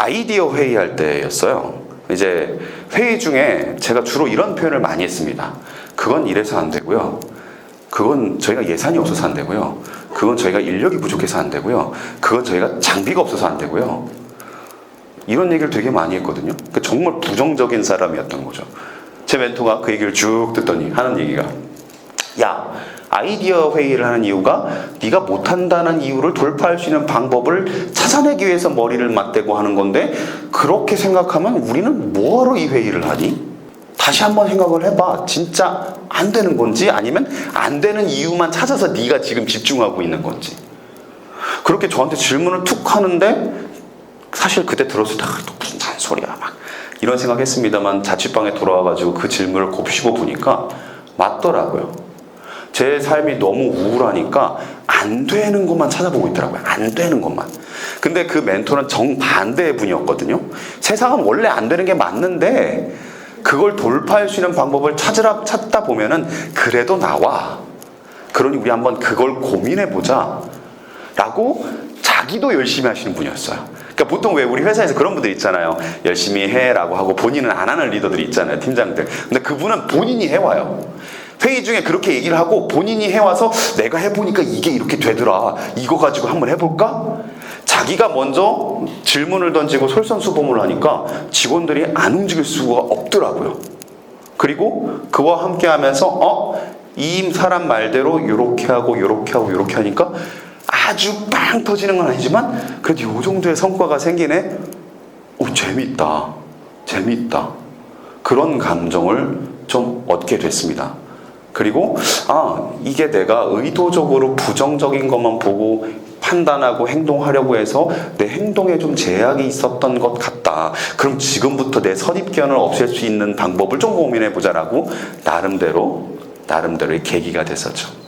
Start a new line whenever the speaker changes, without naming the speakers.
아이디어 회의할 때였어요. 이제 회의 중에 제가 주로 이런 표현을 많이 했습니다. 그건 이래서 안 되고요. 그건 저희가 예산이 없어서 안 되고요. 그건 저희가 인력이 부족해서 안 되고요. 그건 저희가 장비가 없어서 안 되고요. 이런 얘기를 되게 많이 했거든요. 그 정말 부정적인 사람이었던 거죠. 제 멘토가 그 얘기를 쭉 듣더니 하는 얘기가 야 아이디어 회의를 하는 이유가 네가 못한다는 이유를 돌파할 수 있는 방법을 찾아내기 위해서 머리를 맞대고 하는 건데 그렇게 생각하면 우리는 뭐하러 이 회의를 하니? 다시 한번 생각을 해봐. 진짜 안 되는 건지 아니면 안 되는 이유만 찾아서 네가 지금 집중하고 있는 건지. 그렇게 저한테 질문을 툭 하는데 사실 그때 들었을 때 아, 또 무슨 잔소리야 막 이런 생각했습니다만 자취방에 돌아와가지고 그 질문을 곱씹어 보니까 맞더라고요. 제 삶이 너무 우울하니까 안 되는 것만 찾아보고 있더라고요. 안 되는 것만. 근데 그 멘토는 정반대의 분이었거든요. 세상은 원래 안 되는 게 맞는데 그걸 돌파할 수 있는 방법을 찾으라 찾다 보면은 그래도 나와. 그러니 우리 한번 그걸 고민해 보자. 라고 자기도 열심히 하시는 분이었어요. 그러니까 보통 왜 우리 회사에서 그런 분들 있잖아요. 열심히 해라고 하고 본인은 안 하는 리더들이 있잖아요. 팀장들. 근데 그분은 본인이 해와요. 회의 중에 그렇게 얘기를 하고 본인이 해와서 내가 해보니까 이게 이렇게 되더라. 이거 가지고 한번 해볼까? 자기가 먼저 질문을 던지고 솔선수범을 하니까 직원들이 안 움직일 수가 없더라고요. 그리고 그와 함께 하면서 어? 이 사람 말대로 요렇게 하고 요렇게 하고 요렇게 하니까 아주 빵 터지는 건 아니지만 그래도 요 정도의 성과가 생기네. 오 재밌다. 재밌다. 그런 감정을 좀 얻게 됐습니다. 그리고 아 이게 내가 의도적으로 부정적인 것만 보고 판단하고 행동하려고 해서 내 행동에 좀 제약이 있었던 것 같다. 그럼 지금부터 내 선입견을 없앨 수 있는 방법을 좀 고민해 보자라고 나름대로 나름대로의 계기가 됐었죠.